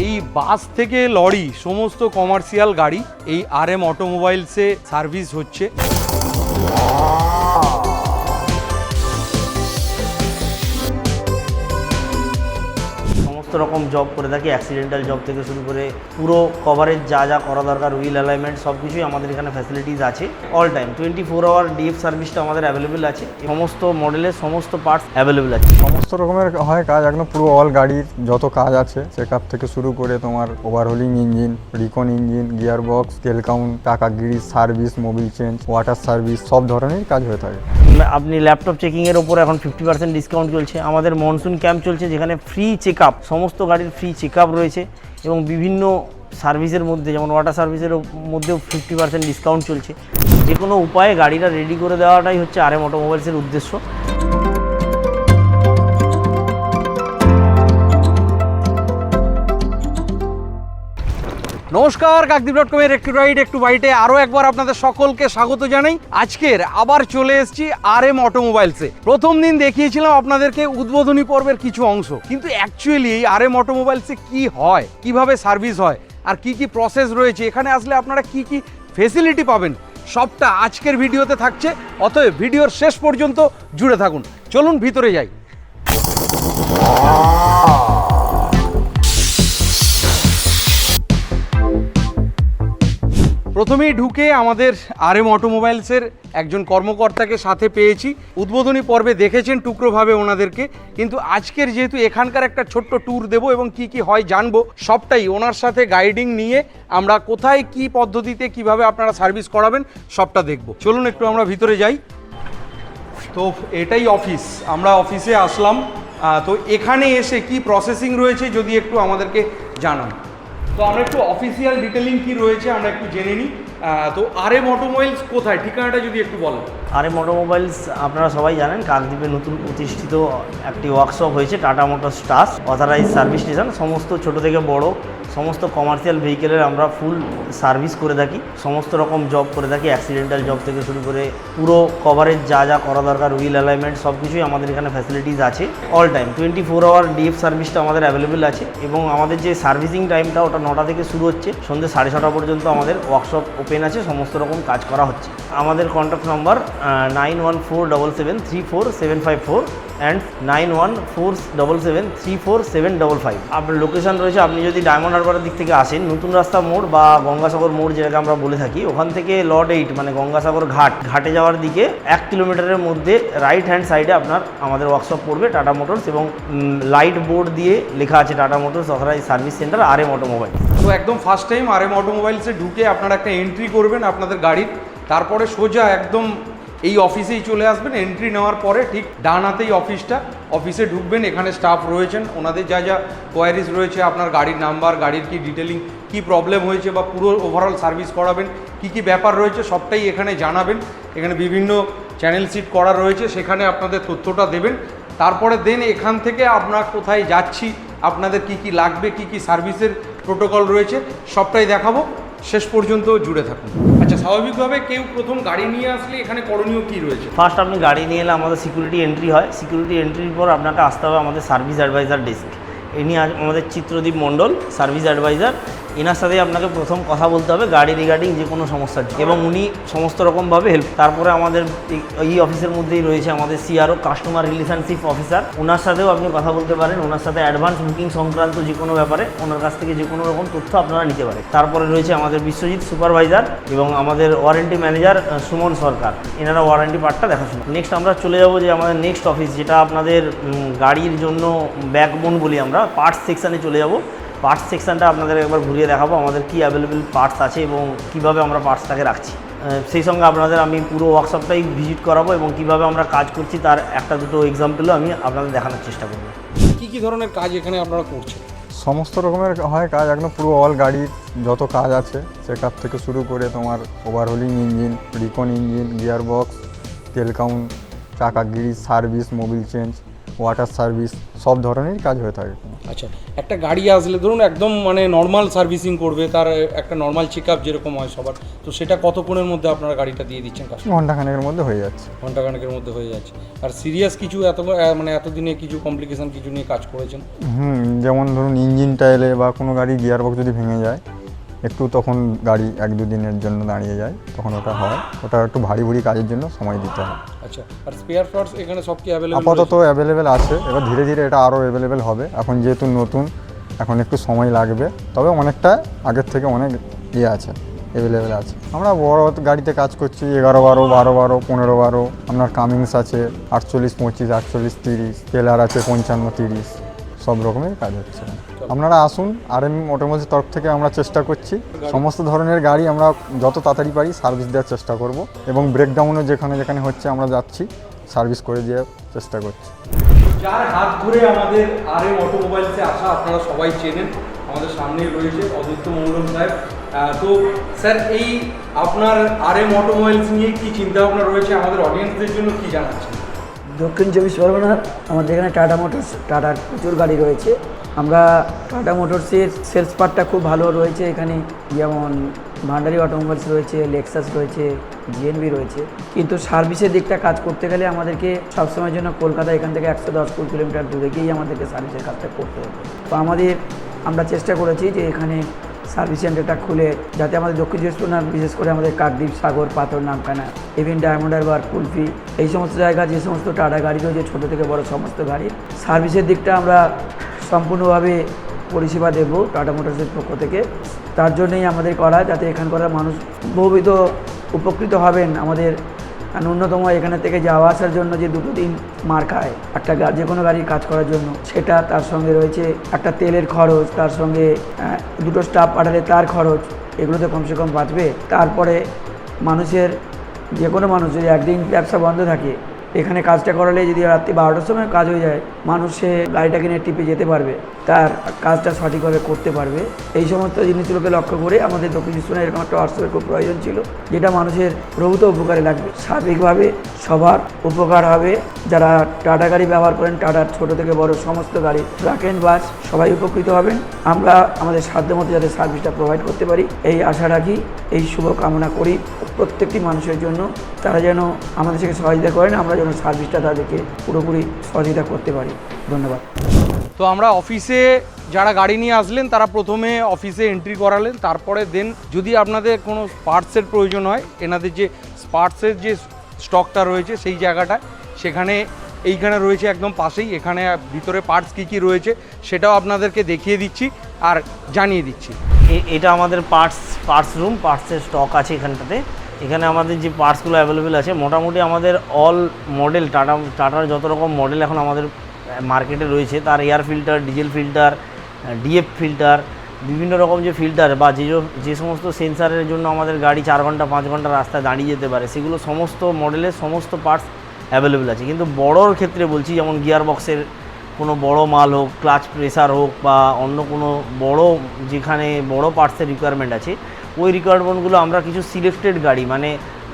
এই বাস থেকে লরি সমস্ত কমার্শিয়াল গাড়ি এই আর এম অটোমোবাইলসে সার্ভিস হচ্ছে। সমস্ত রকম জব করে থাকি অ্যাক্সিডেন্টাল জব থেকে শুরু করে পুরো কভারেজ যা যা করা দরকার হুইল অ্যালাইনমেন্ট সব কিছুই আমাদের এখানে ফ্যাসিলিটিস আছে all time twenty four hour DF সার্ভিসটা আমাদের অ্যাভেলেবেল আছে। সমস্ত মডেলের সমস্ত পার্টস অ্যাভেলেবেল আছে। সমস্ত রকমের হয় কাজ, একদম পুরো অল গাড়ির যত কাজ আছে চেক আপ থেকে শুরু করে তোমার overhauling engine recon engine gear box তেল কাউন্ট টাকা grease service mobil change water service সব ধরনের কাজ হয়ে থাকে। আপনি ল্যাপটপ চেকিংয়ের ওপর এখন ফিফটি পার্সেন্ট ডিসকাউন্ট চলছে। আমাদের মনসুন ক্যাম্প চলছে যেখানে ফ্রি চেক সমস্ত গাড়ির ফ্রি চেক রয়েছে এবং বিভিন্ন সার্ভিসের মধ্যে, যেমন ওয়াটার সার্ভিসের মধ্যেও ফিফটি পার্সেন্ট ডিসকাউন্ট চলছে। যে কোনো উপায়ে গাড়িটা রেডি করে দেওয়াটাই হচ্ছে আর এম অটোমোবাইলসের উদ্দেশ্য। নমস্কার কাকদ্বীপ ডট কমের একটু রাইড একটু বাইটে আরও একবার আপনাদের সকলকে স্বাগত জানাই। আজকের আবার চলে এসেছি আর এম অটোমোবাইলসে প্রথম দিন দেখিয়েছিলাম আপনাদেরকে উদ্বোধনী পর্বের কিছু অংশ। কিন্তু অ্যাকচুয়ালি আর এম অটোমোবাইলসে কি হয়, কীভাবে সার্ভিস হয়, আর কি কি প্রসেস রয়েছে, এখানে আসলে আপনারা কি কি ফেসিলিটি পাবেন, সবটা আজকের ভিডিওতে থাকছে। অতএব ভিডিওর শেষ পর্যন্ত জুড়ে থাকুন। চলুন ভিতরে যাই। প্রথমেই ঢুকে আমাদের আর এম অটোমোবাইলসের একজন কর্মকর্তাকে সাথে পেয়েছি। উদ্বোধনী পর্বে দেখেছেন টুকরোভাবে ওনাদেরকে। কিন্তু আজকের যেহেতু এখানকার একটা ছোট্ট ট্যুর দেবো এবং কি কি হয় জানব, সবটাই ওনার সাথে গাইডিং নিয়ে আমরা কোথায় কি পদ্ধতিতে কীভাবে আপনারা সার্ভিস করাবেন, সবটা দেখব। চলুন একটু আমরা ভিতরে যাই। তো এটাই অফিস আমরা অফিসে আসলাম। তো এখানে এসে কি প্রসেসিং রয়েছে যদি একটু আমাদেরকে জানান। তো আমরা একটু অফিসিয়াল ডিটেলিং কি রয়েছে আমরা একটু জেনে নিই। তো আর এম অটোমোবাইলস কোথায়? ঠিকানাটা যদি একটু বলেন। আর এম অটোমোবাইলস আপনারা সবাই জানেন, কাকদ্বীপে নতুন প্রতিষ্ঠিত একটি ওয়ার্কশপ হয়েছে Tata motors authorise service station সমস্ত ছোট থেকে বড়। সমস্ত কমার্শিয়াল ভেহিকেলের আমরা ফুল সার্ভিস করে থাকি। সমস্ত রকম জব করে থাকি অ্যাক্সিডেন্টাল জব থেকে শুরু করে পুরো কভারেজ যা যা করা দরকার হুইল অ্যালাইনমেন্ট সব কিছুই আমাদের এখানে ফ্যাসিলিটিস আছে all time twenty four hour DF সার্ভিসটা আমাদের অ্যাভেলেবেল আছে এবং আমাদের যে সার্ভিসিং টাইমটা ওটা নটা থেকে শুরু হচ্ছে। সন্ধ্যে সাড়ে ছটা পর্যন্ত আমাদের ওয়ার্কশপ ওপেন আছে, সমস্ত রকম কাজ করা হচ্ছে। আমাদের contact number nine one four double seven three four seven five four and nine one four double seven three four seven double five আপনার লোকেশন রয়েছে, আপনি যদি ডায়মন্ড হারবারের দিক থেকে আসেন, নতুন রাস্তা মোড় বা গঙ্গাসাগর মোড় যেটাকে আমরা বলে থাকি, ওখান থেকে লর্ড এইট মানে গঙ্গাসাগর ঘাট, ঘাটে যাওয়ার দিকে এক কিলোমিটারের মধ্যে রাইট হ্যান্ড সাইডে আপনার আমাদের ওয়ার্কশপ পড়বে টাটা মোটরস এবং লাইট বোর্ড দিয়ে লেখা আছে Tata motors authorise service centre R M automobile তো একদম ফার্স্ট টাইম আর এম অটোমোবাইলসে ঢুকে আপনারা একটা এন্ট্রি করবেন আপনাদের গাড়ির, তারপরে সোজা একদম এই অফিসেই চলে আসবেন এন্ট্রি নেওয়ার পরে ঠিক ডান হাতেই অফিসটা। অফিসে ঢুকবেন, এখানে স্টাফ রয়েছেন, ওনাদের যা যা কোয়ারিজ রয়েছে, আপনার গাড়ির নাম্বার গাড়ির কি ডিটেলিং কি প্রবলেম হয়েছে বা পুরো ওভারঅল সার্ভিস করাবেন, কি কি ব্যাপার রয়েছে, সবটাই এখানে জানাবেন। এখানে বিভিন্ন চ্যানেল সিট করা রয়েছে, সেখানে আপনাদের তথ্যটা দেবেন। তারপরে দেন এখান থেকে আপনার কোথায় যাচ্ছি, আপনাদের কি কি লাগবে, কি কি সার্ভিসের প্রোটোকল রয়েছে, সবটাই দেখাবো। শেষ পর্যন্ত জুড়ে থাকুন। স্বাভাবিকভাবে কেউ প্রথম গাড়ি নিয়ে আসলে এখানে করণীয় কি রয়েছে? ফার্স্ট আপনি গাড়ি নিয়ে এলে আমাদের সিকিউরিটি এন্ট্রি হয়। সিকিউরিটি এন্ট্রির পর আপনাকে আসতে হবে আমাদের সার্ভিস অ্যাডভাইজার ডেস্ক ইনি নিয়ে আমাদের চিত্রদীপ মণ্ডল সার্ভিস অ্যাডভাইজার এনার সাথে আপনাকে প্রথম কথা বলতে হবে গাড়ি রিগার্ডিং যে কোনো সমস্যার। এবং উনি সমস্ত রকমভাবে হেল্প তারপরে আমাদের এই- এই অফিসের মধ্যেই রয়েছে আমাদের সিআরও কাস্টমার রিলেশনশিপ অফিসার ওনার সাথেও আপনি কথা বলতে পারেন। ওনার সাথে অ্যাডভান্স বুকিং সংক্রান্ত যে কোনো ব্যাপারে ওনার কাছ থেকে যে কোনো রকম তথ্য আপনারা নিতে পারেন। তারপরে রয়েছে আমাদের বিশ্বজিৎ সুপারভাইজার এবং আমাদের ওয়ারেন্টি ম্যানেজার সুমন সরকার। এনারা ওয়ারেন্টি পার্টটা দেখাশোনা নেক্সট আমরা চলে যাব যে আমাদের নেক্সট অফিস যেটা আপনাদের গাড়ির জন্য ব্যাকবোন বলি আমরা। পার্টস সেকশানে চলে যাব। পার্টস সেকশানটা আপনাদের একবার ঘুরিয়ে দেখাবো আমাদের কি অ্যাভেলেবেল পার্টস আছে এবং কীভাবে আমরা পার্টসটাকে রাখছি। সেই সঙ্গে আপনাদের আমি পুরো ওয়ার্কশপটাই ভিজিট করাবো এবং কীভাবে আমরা কাজ করছি তার একটা দুটো এক্সাম্পলও আমি আপনাদের দেখানোর চেষ্টা করব। কি কি ধরনের কাজ এখানে আপনারা করছেন? সমস্ত রকমের হয় কাজ একদম পুরো অল গাড়ির যত কাজ আছে চেক থেকে শুরু করে তোমার overhauling engine recon engine gear box তেল কাউন্ট চাকা grease service mobil change water service সব ধরনেরই কাজ হয়ে থাকে। আচ্ছা একটা গাড়ি আসলে ধরুন একদম মানে নর্মাল সার্ভিসিং করবে তার একটা নর্মাল চেক আপ যেরকম হয় সবার তো সেটা কতক্ষণের মধ্যে আপনারা গাড়িটা দিয়ে দিচ্ছেন ঘন্টাখানেকের মধ্যে হয়ে যাচ্ছে। ঘন্টাখানেকের মধ্যে হয়ে যাচ্ছে। আর সিরিয়াস কিছু এত মানে এতদিনে কিছু কমপ্লিকেশন কিছু নিয়ে কাজ করেছেন? হুম যেমন ধরুন ইঞ্জিন টাইলে বা কোনো গাড়ি গিয়ার বক্স যদি ভেঙে যায় একটু তখন গাড়ি এক দু দিনের জন্য দাঁড়িয়ে যায় তখন ওটা হয়। ওটা একটু ভারী ভুরি কাজের জন্য সময় দিতে হয়। আচ্ছা আর স্পেয়ার পার্টস এখানে সব কি অ্যাভেলেবল আপাতত অ্যাভেলেবেল আছে। এবার ধীরে ধীরে এটা আরও অ্যাভেলেবেল হবে। এখন যেহেতু নতুন এখন একটু সময় লাগবে। তবে অনেকটা আগের থেকে অনেক ইয়ে আছে অ্যাভেলেবেল আছে। আমরা বড় গাড়িতে কাজ করছি এগারো বারো বারো বারো পনেরো বারো। আপনার কামিংস আছে আটচল্লিশ পঁচিশ আটচল্লিশ তিরিশ। টেলার আছে পঞ্চান্ন তিরিশ। সব রকমের কাজ হচ্ছে। আপনারা আসুন আর এম অটোমোবাইলস তরফ থেকে আমরা চেষ্টা করছি। সমস্ত ধরনের গাড়ি আমরা যত তাড়াতাড়ি পারি সার্ভিস দেওয়ার চেষ্টা করব এবং ব্রেকডাউনও যেখানে যেখানে হচ্ছে আমরা যাচ্ছি সার্ভিস করে দেওয়ার চেষ্টা করছি। যার হাত ধরে আমাদের আর এম অটোমোবাইলসে আসা আপনারা সবাই চেনেন আমাদের সামনেই রয়েছে অদিত্য মন্ডল সাহেব। তো স্যার এই আপনার আর এম অটোমোবাইলস নিয়ে কি চিন্তা ভাবনা রয়েছে আমাদের অডিয়েন্সদের জন্য কি জানাচ্ছেন? দক্ষিণ চব্বিশ পরগনার আমাদের এখানে টাটা মোটরস টাটার প্রচুর গাড়ি রয়েছে। আমরা টাটা মোটরসের সেলস পার্টটা খুব ভালো রয়েছে এখানে। যেমন ভান্ডারি অটোমোবাইলস রয়েছে লেক্সাস রয়েছে জিএনবি রয়েছে। কিন্তু সার্ভিসের দিকটা কাজ করতে গেলে আমাদেরকে সবসময়ের জন্য কলকাতা এখান থেকে একশো দশ কুড়ি কিলোমিটার দূরে গিয়েই আমাদেরকে সার্ভিসের কাজটা করতে হবে। তো আমাদের আমরা চেষ্টা করেছি যে এখানে সার্ভিস সেন্টারটা খুলে, যাতে আমাদের দক্ষিণ চব্বিশ বিশেষ করে আমাদের Kakdwip Sagar, Pathar, Namkhana even Diamond Harbour Kulpi, এই সমস্ত জায়গা, যে সমস্ত টাটা গাড়ি রয়েছে, ছোটো থেকে বড় সমস্ত গাড়ি সার্ভিসের দিকটা আমরা সম্পূর্ণভাবে পরিষেবা দেবো টাটা মোটরসের পক্ষ থেকে। তার জন্যই আমাদের করা, যাতে এখানকার মানুষ বহুবিধ উপকৃত হবেন আমাদের ন্যূনতম এখানে থেকে যাওয়া আসার জন্য যে দুটো দিন মার খায় একটা যে কোনো গাড়ির কাজ করার জন্য। সেটা তার সঙ্গে রয়েছে একটা তেলের খরচ, তার সঙ্গে দুটো স্টাফ পাঠালে তার খরচ, এগুলোতে কমসে কম বাঁচবে। তারপরে মানুষের, যে কোনো মানুষ যদি একদিন ব্যবসা বন্ধ থাকে এখানে কাজটা করালে যদি রাত্রি বারোটার সময় কাজ হয়ে যায়, মানুষ সে গাড়িটা কিনে টিপে যেতে পারবে, তার কাজটা সঠিকভাবে করতে পারবে। এই সমস্ত জিনিসগুলোকে লক্ষ্য করে আমাদের দক্ষিণ চব্বিশ এরকম একটা হোয়াটসঅ্যাপের খুব প্রয়োজন ছিল, যেটা মানুষের প্রভূত উপকারে লাগবে। সার্বিকভাবে সবার উপকার হবে। যারা টাটা গাড়ি ব্যবহার করেন টাটার ছোট থেকে বড় সমস্ত গাড়ি ট্রাক অ্যান্ড বাস সবাই উপকৃত হবেন। আমরা আমাদের সাধ্য মতো যাতে সার্ভিসটা প্রোভাইড করতে পারি, এই আশা রাখি, এই শুভ কামনা করি প্রত্যেকটি মানুষের জন্য। তারা যেন আমাদের থেকে সহযোগিতা করেন, আমরা যেন সার্ভিসটা তাদেরকে পুরোপুরি সহযোগিতা করতে পারি। ধন্যবাদ। তো আমরা অফিসে যারা গাড়ি নিয়ে আসলেন তারা প্রথমে অফিসে এন্ট্রি করালেন তারপরে দেন যদি আপনাদের কোনো পার্টসের প্রয়োজন হয় এনাদের যে পার্টসের যে স্টকটা রয়েছে সেই জায়গাটায় সেখানে এইখানে রয়েছে একদম পাশেই এখানে ভিতরে পার্টস কী কী রয়েছে সেটাও আপনাদেরকে দেখিয়ে দিচ্ছি আর জানিয়ে দিচ্ছি। এ- এটা আমাদের পার্টস পার্টস রুম পার্টসের স্টক আছে এখানটাতে। এখানে আমাদের যে পার্টসগুলো অ্যাভেলেবেল আছে, মোটামুটি আমাদের অল মডেল টাটা টাটার যত রকম মডেল এখন আমাদের মার্কেটে রয়েছে, তার air filter diesel filter DF filter বিভিন্ন রকম যে ফিল্টার বা যে যে সমস্ত সেন্সারের জন্য আমাদের গাড়ি চার ঘণ্টা, পাঁচ ঘণ্টা রাস্তায় দাঁড়িয়ে যেতে পারে, সেগুলো সমস্ত মডেলের সমস্ত পার্টস অ্যাভেলেবেল আছে। কিন্তু বড়োর ক্ষেত্রে বলছি, যেমন গিয়ার বক্সের কোনো বড় মাল হোক ক্লাচ প্রেসার হোক বা অন্য কোনো বড় যেখানে বড় পার্টসের রিকোয়ারমেন্ট আছে ওই রিকোয়ারমেন্টগুলো আমরা কিছু সিলেক্টেড গাড়ি মানে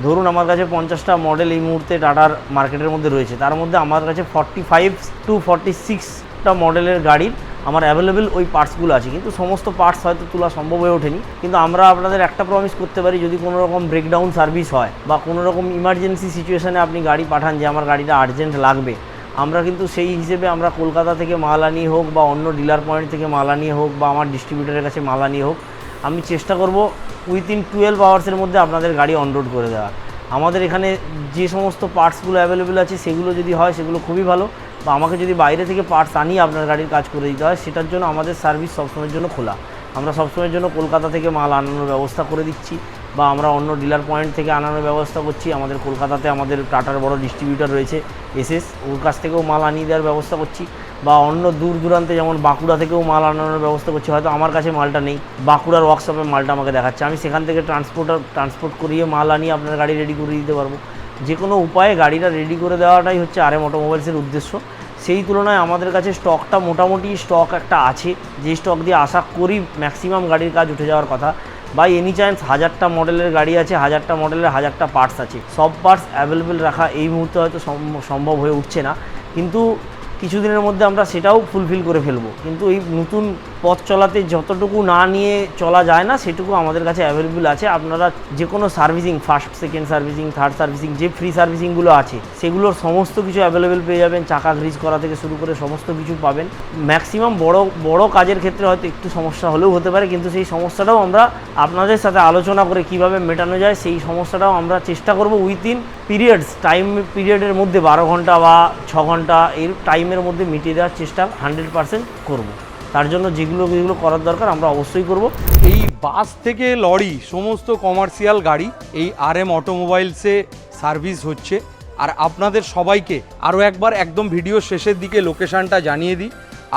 ধরুন আমার কাছে পঞ্চাশটা মডেল এই মুহূর্তে টাটার মার্কেটের মধ্যে রয়েছে, তার মধ্যে আমার কাছে ফর্টি ফাইভ টু ফর্টি সিক্সটা মডেলের গাড়ির আমার অ্যাভেলেবেল ওই পার্টসগুলো আছে, কিন্তু সমস্ত পার্টস হয়তো তোলা সম্ভব হয়ে ওঠেনি, কিন্তু আমরা আপনাদের একটা প্রমিস করতে পারি, যদি কোনো রকম ব্রেকডাউন সার্ভিস হয় বা কোনো রকম ইমার্জেন্সি সিচুয়েশানে আপনি গাড়ি পাঠান যে আমার গাড়িটা আর্জেন্ট লাগবে, আমরা কিন্তু সেই হিসেবে আমরা কলকাতা থেকে মাল আনিয়ে হোক বা অন্য ডিলার পয়েন্ট থেকে মাল আনিয়ে হোক বা আমার ডিস্ট্রিবিউটারের কাছে মাল আনিয়ে হোক আমি চেষ্টা করব উইথিন টুয়েলভ আওয়ার্সের মধ্যে আপনাদের গাড়ি অনরোড করে দেওয়া আমাদের এখানে যে সমস্ত পার্টসগুলো অ্যাভেলেবেল আছে, সেগুলো যদি হয়, সেগুলো খুবই ভালো। বা আমাকে যদি বাইরে থেকে পার্টস আনিয়ে আপনার গাড়ির কাজ করে দিতে হয়, সেটার জন্য আমাদের সার্ভিস সবসময়ের জন্য খোলা। আমরা সবসময়ের জন্য কলকাতা থেকে মাল আনানোর ব্যবস্থা করে দিচ্ছি, বা আমরা অন্য ডিলার পয়েন্ট থেকে আনানোর ব্যবস্থা করছি। আমাদের কলকাতাতে আমাদের টাটার বড় ডিস্ট্রিবিউটার রয়েছে, এসএস, ওর কাছ থেকেও মাল আনিয়ে দেওয়ার ব্যবস্থা করছি। বা অন্য দূর দূরান্তে যেমন বাঁকুড়া থেকেও মাল আনানোর ব্যবস্থা করছি, হয়তো আমার কাছে মালটা নেই। বাঁকুড়ার ওয়ার্কশপে মালটা আমাকে দেখাচ্ছে। আমি সেখান থেকে ট্রান্সপোর্টার ট্রান্সপোর্ট করিয়ে মাল আনিয়ে আপনার গাড়ি রেডি করে দিতে পারব। যে কোনো উপায়ে গাড়িটা রেডি করে দেওয়াটাই হচ্ছে আর অটোমোবাইলসের উদ্দেশ্য। সেই তুলনায় আমাদের কাছে স্টকটা মোটামুটি স্টক একটা আছে। যে স্টক দিয়ে আশা করি ম্যাক্সিমাম গাড়ির কাজ উঠে যাওয়ার কথা। বাই এনি চান্স হাজারটা মডেলের গাড়ি আছে, হাজারটা মডেলের হাজারটা পার্টস আছে। সব পার্টস অ্যাভেলেবেল রাখা এই মুহূর্তে হয়তো সম- সম্ভব হয়ে উঠছে না। কিন্তু কিছুদিনের মধ্যে আমরা সেটাও ফুলফিল করে ফেলব। কিন্তু এই নতুন পথ চলাতে যতটুকু না নিয়ে চলা যায় না, সেটুকু আমাদের কাছে অ্যাভেলেবেল আছে। আপনারা যে কোনো servicing first second servicing third servicing যে ফ্রি সার্ভিসিংগুলো আছে, সেগুলোর সমস্ত কিছু অ্যাভেলেবেল পেয়ে যাবেন। চাকা গ্রিজ করা থেকে শুরু করে সমস্ত কিছু পাবেন। ম্যাক্সিমাম বড় বড় কাজের ক্ষেত্রে হয়তো একটু সমস্যা হলেও হতে পারে, কিন্তু সেই সমস্যাটাও আমরা আপনাদের সাথে আলোচনা করে কীভাবে মেটানো যায়, সেই সমস্যাটাও আমরা চেষ্টা করব উইথিন পিরিয়ডস টাইম পিরিয়ডের মধ্যে বারো ঘণ্টা বা ছ ঘণ্টা, এর টাইমের মধ্যে মিটিয়ে দেওয়ার চেষ্টা হান্ড্রেড পার্সেন্ট করব। তার জন্য যেগুলো যেগুলো করার দরকার আমরা অবশ্যই করব। এই বাস থেকে লরি, সমস্ত কমার্শিয়াল গাড়ি, এই আর এম অটোমোবাইলসে সার্ভিস হচ্ছে। আর আপনাদের সবাইকে আরও একবার একদম ভিডিও শেষের দিকে লোকেশানটা জানিয়ে দিই।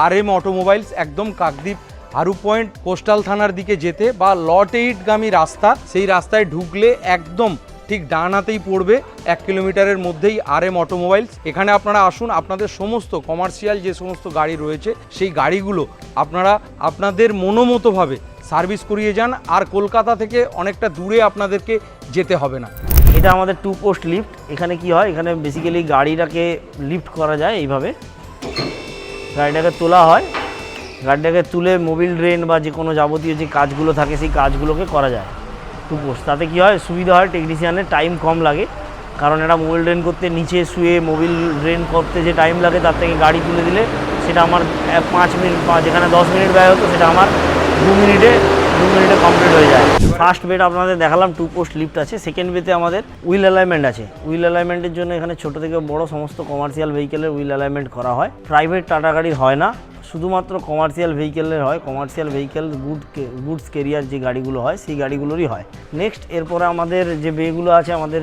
আর এম অটোমোবাইলস একদম কাকদ্বীপ হারু পয়েন্ট কোস্টাল থানার দিকে যেতে বা লট এইটগামী রাস্তা, সেই রাস্তায় ঢুকলে একদম ঠিক ডান হাতেই পড়বে এক কিলোমিটারের মধ্যেই আর এম অটোমোবাইলস এখানে আপনারা আসুন, আপনাদের সমস্ত কমার্শিয়াল যে সমস্ত গাড়ি রয়েছে, সেই গাড়িগুলো আপনারা আপনাদের মনোমতোভাবে সার্ভিস করিয়ে যান আর কলকাতা থেকে অনেকটা দূরে আপনাদেরকে যেতে হবে না। এটা আমাদের টু পোস্ট লিফট এখানে কি হয়, এখানে বেসিক্যালি গাড়িটাকে লিফট করা যায় এইভাবে। গাড়িটাকে তোলা হয়। গাড়িটাকে তুলে মোবিল ড্রেন বা যে কোনো যাবতীয় যে কাজগুলো থাকে, সেই কাজগুলোকে করা যায়। টু পোস্ট তাতে কী হয়, সুবিধা হয় টেকনিশিয়ানের টাইম কম লাগে। কারণ এটা মোবিল ড্রেন করতে নিচে শুয়ে মোবিল ড্রেন করতে যে টাইম লাগে, তার থেকে গাড়ি তুলে দিলে সেটা আমার পাঁচ মিনিট যেখানে দশ মিনিট ব্যয় হতো, সেটা আমার দু মিনিটে দু মিনিটে কমপ্লিট হয়ে যায়। ফার্স্ট বেড আপনাদের দেখালাম টু পোস্ট লিফট আছে। সেকেন্ড বেতে আমাদের উইল অ্যালাইনমেন্ট আছে। উইল অ্যালাইনমেন্টের জন্য এখানে ছোট থেকে বড় সমস্ত কমার্শিয়াল ভেহিকেলের উইল অ্যালাইনমেন্ট করা হয়। প্রাইভেট টাটা গাড়ির হয় না। শুধুমাত্র কমার্শিয়াল ভেহিকেলের হয়। Commercial vehicle good goods carrier যে গাড়িগুলো হয়, সেই গাড়িগুলোরই হয়। নেক্সট এরপরে আমাদের যে বেগুলো আছে, আমাদের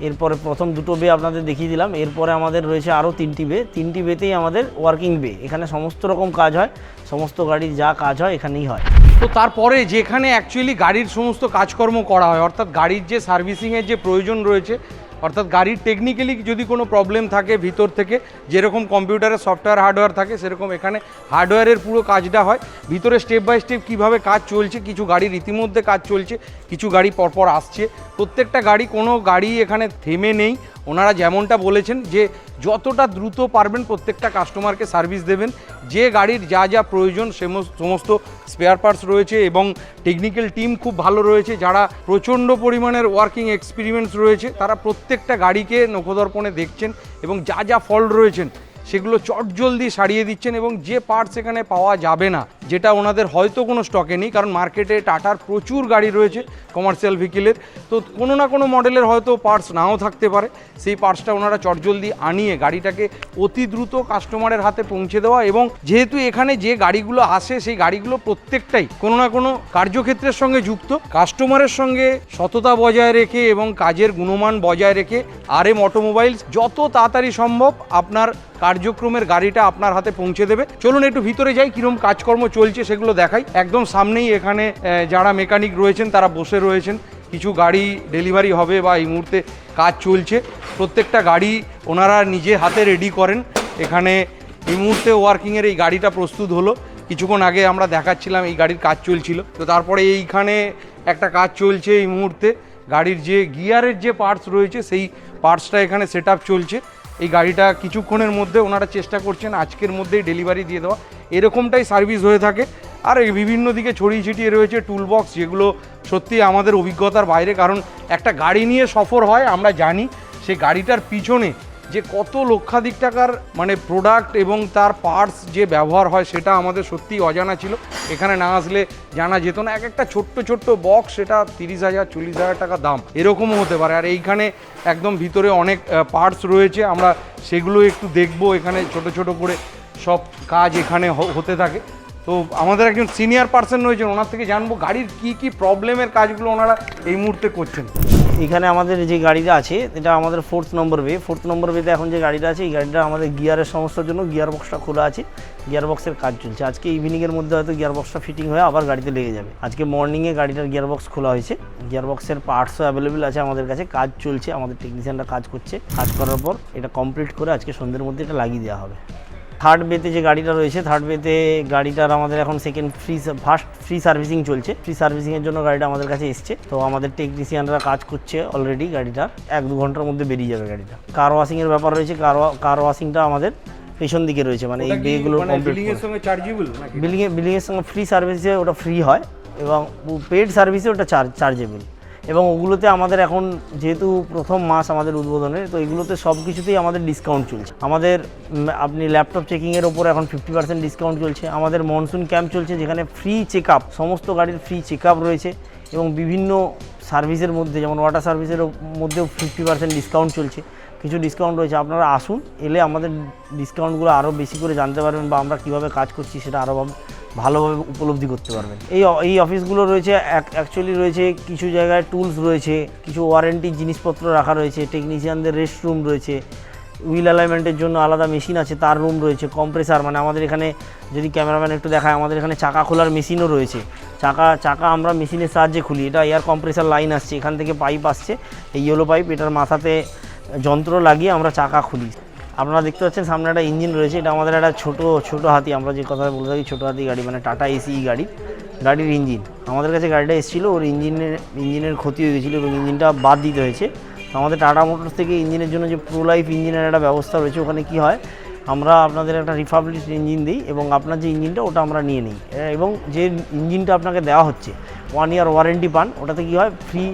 এরপরে প্রথম দুটো বে আপনাদের দেখিয়ে দিলাম। এরপরে আমাদের রয়েছে আরও তিনটি বে। তিনটি বেতেই আমাদের ওয়ার্কিং বে। এখানে সমস্ত রকম কাজ হয়। সমস্ত গাড়ির যা কাজ হয় এখানেই হয়। তো তারপরে যেখানে অ্যাকচুয়ালি গাড়ির সমস্ত কাজকর্ম করা হয়, অর্থাৎ গাড়ির যে সার্ভিসিংয়ের যে প্রয়োজন রয়েছে অর্থাৎ গাড়ির টেকনিক্যালি যদি কোনো প্রবলেম থাকে ভিতর থেকে, যেরকম কম্পিউটারের সফটওয়্যার হার্ডওয়্যার থাকে, সেরকম এখানে হার্ডওয়্যারের পুরো কাজটা হয়। ভিতরে স্টেপ বাই স্টেপ কীভাবে কাজ চলছে, কিছু গাড়ির ইতিমধ্যে কাজ চলছে, কিছু গাড়ি পরপর আসছে। প্রত্যেকটা গাড়ি, কোনো গাড়ি এখানে থেমে নেই। ওনারা যেমনটা বলেছেন যে যতটা দ্রুত পারবেন প্রত্যেকটা কাস্টমারকে সার্ভিস দেবেন, যে গাড়ির যা যা প্রয়োজন সেমস- সমস্ত স্পেয়ার পার্টস রয়েছে এবং টেকনিক্যাল টিম খুব ভালো রয়েছে, যারা প্রচণ্ড পরিমাণের ওয়ার্কিং এক্সপিরিয়েন্স রয়েছে, তারা প্রত্যেকটা গাড়িকে নখদর্পণে দেখছেন এবং যা যা ফল্ট রয়েছেন সেগুলো চটজলদি সারিয়ে দিচ্ছেন এবং যে পার্টস এখানে পাওয়া যাবে না, যেটা ওনাদের হয়তো কোনো স্টকে নেই, কারণ মার্কেটে টাটার প্রচুর গাড়ি রয়েছে কমার্শিয়াল ভেহিকেলের তো কোনো না কোনো মডেলের হয়তো পার্টস নাও থাকতে পারে। সেই পার্টসটা ওনারা চটজলদি আনিয়ে গাড়িটাকে অতি দ্রুত কাস্টমারের হাতে পৌঁছে দেওয়া এবং যেহেতু এখানে যে গাড়িগুলো আসে, সেই গাড়িগুলো প্রত্যেকটাই কোনো না কোনো কার্যক্ষেত্রের সঙ্গে যুক্ত। কাস্টমারের সঙ্গে সততা বজায় রেখে এবং কাজের গুণমান বজায় রেখে আর এম অটোমোবাইলস যত তাড়াতাড়ি সম্ভব আপনার কার্যক্রমের গাড়িটা আপনার হাতে পৌঁছে দেবে। চলুন একটু ভিতরে যাই, কিরম কাজকর্ম চলছে সেগুলো দেখাই। একদম সামনেই এখানে যারা মেকানিক রয়েছেন, তারা বসে রয়েছেন। কিছু গাড়ি ডেলিভারি হবে বা এই মুহূর্তে কাজ চলছে। প্রত্যেকটা গাড়ি ওনারা নিজে হাতে রেডি করেন। এখানে এই মুহূর্তে ওয়ার্কিংয়ের এই গাড়িটা প্রস্তুত হলো। কিছুক্ষণ আগে আমরা দেখাচ্ছিলাম এই গাড়ির কাজ চলছিল। তো তারপরে এইখানে একটা কাজ চলছে এই মুহূর্তে। গাড়ির যে গিয়ারের যে পার্টস রয়েছে, সেই পার্টসটা এখানে সেট চলছে। এই গাড়িটা কিছুক্ষণের মধ্যে ওনারা চেষ্টা করছেন আজকের মধ্যেই ডেলিভারি দিয়ে দেওয়া। এরকমটাই সার্ভিস হয়ে থাকে। আর বিভিন্ন দিকে ছড়িয়ে ছিটিয়ে রয়েছে টুলবক্স যেগুলো সত্যি আমাদের অভিজ্ঞতার বাইরে। কারণ একটা গাড়ি নিয়ে সফর হয়, আমরা জানি। সেই গাড়িটার পিছনে যে কত লক্ষাধিক টাকার মানে প্রোডাক্ট এবং তার পার্টস যে ব্যবহার হয় সেটা আমাদের সত্যিই অজানা ছিল। এখানে না আসলে জানা যেত না। এক একটা ছোট্ট ছোট্ট বক্স সেটা তিরিশ হাজার, চল্লিশ হাজার টাকা দাম। এরকমও হতে পারে। আর এইখানে একদম ভিতরে অনেক পার্টস রয়েছে। আমরা সেগুলো একটু দেখব। এখানে ছোট ছোট করে সব কাজ এখানে হতে থাকে। তো আমাদের একজন সিনিয়র পার্সন রয়েছেন। ওনার থেকে জানব গাড়ির কি কি প্রবলেমের কাজগুলো ওনারা এই মুহূর্তে করছেন। এখানে আমাদের যে গাড়িটা আছে, এটা আমাদের ফোর্থ নম্বর বে ফোর্থ নম্বর বেতে এখন যে গাড়িটা আছে, এই গাড়িটা আমাদের গিয়ারের সমস্যার জন্য গিয়ার বক্সটা খোলা আছে। গিয়ার বক্সের কাজ চলছে। আজকে ইভিনিংয়ের মধ্যে হয়তো গিয়ার বক্সটা ফিটিং হয়ে আবার গাড়িতে লেগে যাবে। আজকে মর্নিংয়ে গাড়িটার গিয়ার বক্স খোলা হয়েছে। গিয়ার বক্সের পার্টসও অ্যাভেলেবেল আছে আমাদের কাছে। কাজ চলছে, আমাদের টেকনিশিয়ানরা কাজ করছে। কাজ করার পর এটা কমপ্লিট করে আজকে সন্ধ্যের মধ্যে এটা লাগিয়ে দেওয়া হবে। থার্ড বেতে যে গাড়িটা রয়েছে থার্ড বেতে গাড়িটার আমাদের এখন second free first free servicing চলছে। ফ্রি সার্ভিসিংয়ের জন্য গাড়িটা আমাদের কাছে এসছে। তো আমাদের টেকনিশিয়ানরা কাজ করছে অলরেডি গাড়িটা এক দু ঘণ্টার মধ্যে বেরিয়ে যাবে গাড়িটা। কার ওয়াশিংয়ের ব্যাপার রয়েছে। কার কার ওয়াশিংটা আমাদের পেছন দিকে রয়েছে। মানে এই বেগুলো বিল্ডিং এর সঙ্গে চার্জেবল বিলিংয়ের সঙ্গে ফ্রি সার্ভিসে ওটা ফ্রি হয় এবং পেড সার্ভিসে ওটা চার্জ চার্জেবল এবং ওগুলোতে আমাদের এখন যেহেতু প্রথম মাস আমাদের উদ্বোধনের, তো এগুলোতে সব কিছুতেই আমাদের ডিসকাউন্ট চলছে। আমাদের আপনি ল্যাপটপ চেকিংয়ের ওপর এখন ফিফটি পার্সেন্ট ডিসকাউন্ট চলছে। আমাদের মনসুন ক্যাম্প চলছে, যেখানে ফ্রি চেক আপ সমস্ত গাড়ির ফ্রি চেক রয়েছে এবং বিভিন্ন সার্ভিসের মধ্যে, যেমন ওয়াটার সার্ভিসের মধ্যেও ফিফটি পার্সেন্ট ডিসকাউন্ট চলছে। কিছু ডিসকাউন্ট রয়েছে। আপনারা আসুন, এলে আমাদের ডিসকাউন্টগুলো আরও বেশি করে জানতে পারবেন বা আমরা কীভাবে কাজ করছি সেটা আরও ভালোভাবে উপলব্ধি করতে পারবেন। এই এই অফিসগুলো রয়েছে অ্যাকচুয়ালি রয়েছে কিছু জায়গায় টুলস রয়েছে, কিছু ওয়ারেন্টি জিনিসপত্র রাখা রয়েছে টেকনিশিয়ানদের রেস্ট রুম রয়েছে হুইল অ্যালাইনমেন্টের জন্য আলাদা মেশিন আছে, তার রুম রয়েছে কম্প্রেসার মানে আমাদের এখানে যদি ক্যামেরাম্যান একটু দেখায়, আমাদের এখানে চাকা খোলার মেশিনও রয়েছে। চাকা চাকা আমরা মেশিনের সাহায্যে খুলি, এটা এয়ার কম্প্রেসার লাইন আসছে, এখান থেকে পাইপ আসছে, এই ইয়েলো পাইপ এটার মাথাতে যন্ত্র লাগিয়ে আমরা চাকা খুলি। আপনারা দেখতে পাচ্ছেন সামনে একটা ইঞ্জিন রয়েছে। এটা আমাদের একটা ছোট ছোট হাতি। আমরা যে কথা বলে থাকি, ছোটো হাতি গাড়ি মানে টাটা এসি গাড়ি। গাড়ির ইঞ্জিন। আমাদের কাছে গাড়িটা এসেছিল, ওর ইঞ্জিনের ইঞ্জিনের ক্ষতি হয়ে গেছিল এবং ইঞ্জিনটা বাদ দিতে হয়েছে। আমাদের টাটা মোটরস থেকে ইঞ্জিনের জন্য যে প্রো লাইফ ইঞ্জিনের একটা ব্যবস্থা রয়েছে, ওখানে কি হয়, আমরা আপনাদের একটা রিপাবলিশ ইঞ্জিন দিই এবং আপনার যে ইঞ্জিনটা, ওটা আমরা নিয়ে নিই। এবং যে ইঞ্জিনটা আপনাকে দেওয়া হচ্ছে ওয়ান ইয়ার ওয়ারেন্টি পান, ওটাতে কি হয় ফ্রি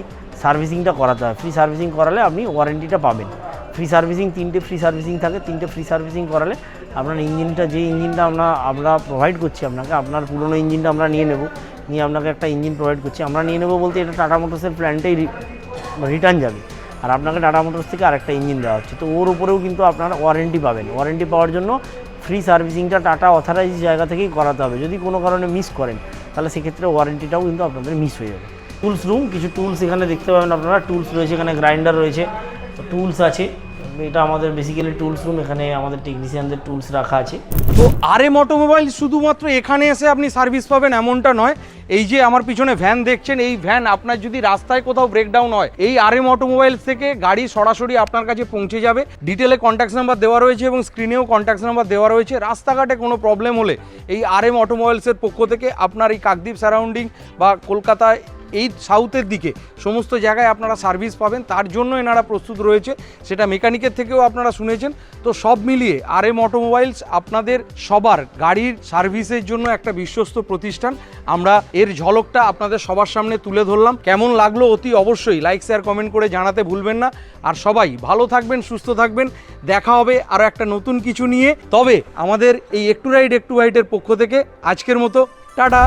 সার্ভিসিংটা করাতে হয়। ফ্রি সার্ভিসিং করালে আপনি ওয়ারেন্টিটা পাবেন। ফ্রি সার্ভিসিং তিনটে ফ্রি সার্ভিসিং থাকে, তিনটে ফ্রি সার্ভিসিং করালে আপনার ইঞ্জিনটা, যে ইঞ্জিনটা আমরা আমরা প্রোভাইড করছি আপনাকে, আপনার পুরনো ইঞ্জিনটা আমরা নিয়ে নেব, নিয়ে আপনাকে একটা ইঞ্জিন প্রোভাইড করছি। আমরা নিয়ে নেব বলতে এটা টাটা মোটরসের প্ল্যান্টেই রিটার্ন যাবে। আর আপনাকে টাটা মোটরস থেকে আরেকটা ইঞ্জিন দেওয়া হচ্ছে। তো ওর উপরেও কিন্তু আপনারা ওয়ারেন্টি পাবেন। ওয়ারেন্টি পাওয়ার জন্য ফ্রি সার্ভিসিংটা টাটা অথরাইজ জায়গা থেকেই করাতে হবে। যদি কোনো কারণে মিস করেন, তাহলে সেক্ষেত্রে ওয়ারেন্টিটাও কিন্তু আপনাদের মিস হয়ে যাবে। টুলস রুম কিছু টুলস এখানে দেখতে পাবেন আপনারা। টুলস রয়েছে এখানে গ্রাইন্ডার রয়েছে টুলস আছে। এটা আমাদের বেসিক্যালি টুলস রুম এখানে আমাদের টেকনিশিয়ানদের টুলস রাখা আছে। তো আর এম অটোমোবাইল শুধুমাত্র এখানে এসে আপনি সার্ভিস পাবেন এমনটা নয়। এই যে আমার পিছনে ভ্যান দেখছেন, এই ভ্যান আপনার যদি রাস্তায় কোথাও ব্রেকডাউন হয়, এই আর এম অটোমোবাইলস থেকে গাড়ি সরাসরি আপনার কাছে পৌঁছে যাবে। ডিটেলে কন্ট্যাক্ট নাম্বার দেওয়া রয়েছে এবং স্ক্রিনেও কন্ট্যাক্ট নাম্বার দেওয়া রয়েছে। রাস্তাঘাটে কোনো প্রবলেম হলে এই আর এম অটোমোবাইলসের পক্ষ থেকে আপনার এই কাকদ্বীপ সারাউন্ডিং বা কলকাতায় এই সাউথের দিকে সমস্ত জায়গায় আপনারা সার্ভিস পাবেন। তার জন্য এনারা প্রস্তুত রয়েছে। সেটা মেকানিকের থেকেও আপনারা শুনেছেন। তো সব মিলিয়ে আর এম অটোমোবাইলস আপনাদের সবার গাড়ির সার্ভিসের জন্য একটা বিশ্বস্ত প্রতিষ্ঠান। আমরা এর ঝলকটা আপনাদের সবার সামনে তুলে ধরলাম। কেমন লাগল অতি অবশ্যই লাইক শেয়ার কমেন্ট করে জানাতে ভুলবেন না। আর সবাই ভালো থাকবেন, সুস্থ থাকবেন। দেখা হবে আরও একটা নতুন কিছু নিয়ে। তবে আমাদের এই একটু রাইড একটু রাইডের পক্ষ থেকে আজকের মতো। টাটা!